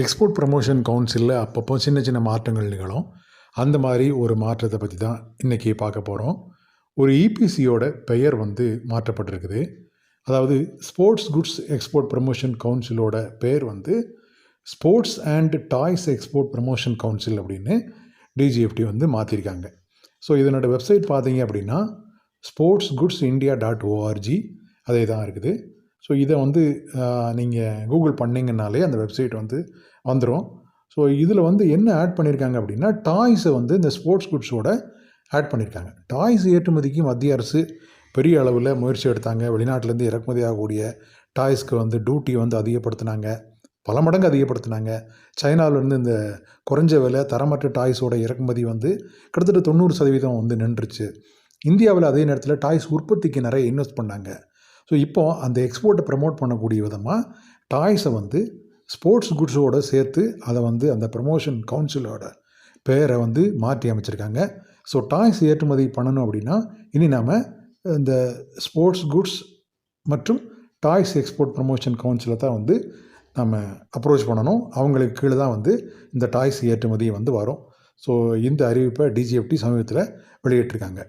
Export promotion கவுன்சிலில் அப்பப்போ சின்ன சின்ன மாற்றங்கள் நிகழும். அந்த மாதிரி ஒரு மாற்றத்தை பற்றி தான் இன்றைக்கி பார்க்க போகிறோம் ஒரு இபிசியோட பெயர் வந்து மாற்றப்பட்டிருக்குது. அதாவது ஸ்போர்ட்ஸ் குட்ஸ் எக்ஸ்போர்ட் ப்ரமோஷன் கவுன்சிலோட பெயர் வந்து sports and toys export promotion council அப்படின்னு டிஜிஎஃப்டி வந்து மாற்றிருக்காங்க ஸோ இதனோட வெப்சைட் பார்த்தீங்க அப்படின்னா sports goods India dot O R G அதே தான் இருக்குது. ஸோ இதை வந்து நீங்கள் கூகுள் பண்ணிங்கனாலே அந்த வெப்சைட் வந்து வந்துடும் ஸோ இதில் வந்து என்ன ஆட் பண்ணியிருக்காங்க அப்படின்னா டாய்ஸை வந்து இந்த ஸ்போர்ட்ஸ் குட்ஸோட ஆட் பண்ணியிருக்காங்க டாய்ஸ் ஏற்றுமதிக்கு மத்திய அரசு பெரிய அளவில் முயற்சி எடுத்தாங்க. வெளிநாட்டிலேருந்து இறக்குமதி ஆகக்கூடிய டாய்ஸ்க்கு வந்து டியூட்டி வந்து அதிகப்படுத்தினாங்க. பல மடங்கு அதிகப்படுத்தினாங்க. சைனாவிலேருந்து இந்த குறைஞ்ச விலை தரமற்ற டாய்ஸோட இறக்குமதி வந்து கிட்டத்தட்ட தொண்ணூறு சதவீதம் வந்து நின்றுச்சு. இந்தியாவில் அதே நேரத்தில் டாய்ஸ் உற்பத்திக்கு நிறைய இன்வெஸ்ட் பண்ணாங்க. ஸோ இப்போ அந்த எக்ஸ்போர்ட்டை ப்ரமோட் பண்ணக்கூடிய விதமாக டாய்ஸை வந்து ஸ்போர்ட்ஸ் குட்ஸோடு சேர்த்து அதை வந்து அந்த ப்ரமோஷன் கவுன்சிலோட பெயரை வந்து மாற்றி அமைச்சிருக்காங்க. ஸோ டாய்ஸ் ஏற்றுமதி பண்ணணும் அப்படின்னா இனி நாம் இந்த ஸ்போர்ட்ஸ் குட்ஸ் மற்றும் டாய்ஸ் எக்ஸ்போர்ட் ப்ரமோஷன் கவுன்சிலை தான் வந்து நம்ம அப்ரோச் பண்ணணும். அவங்களுக்கு கீழே தான் வந்து இந்த டாய்ஸ் ஏற்றுமதி வந்து வரும். ஸோ இந்த அறிவிப்பை டிஜிஎஃப்டி சமீபத்தில் வெளியிட்டிருக்காங்க.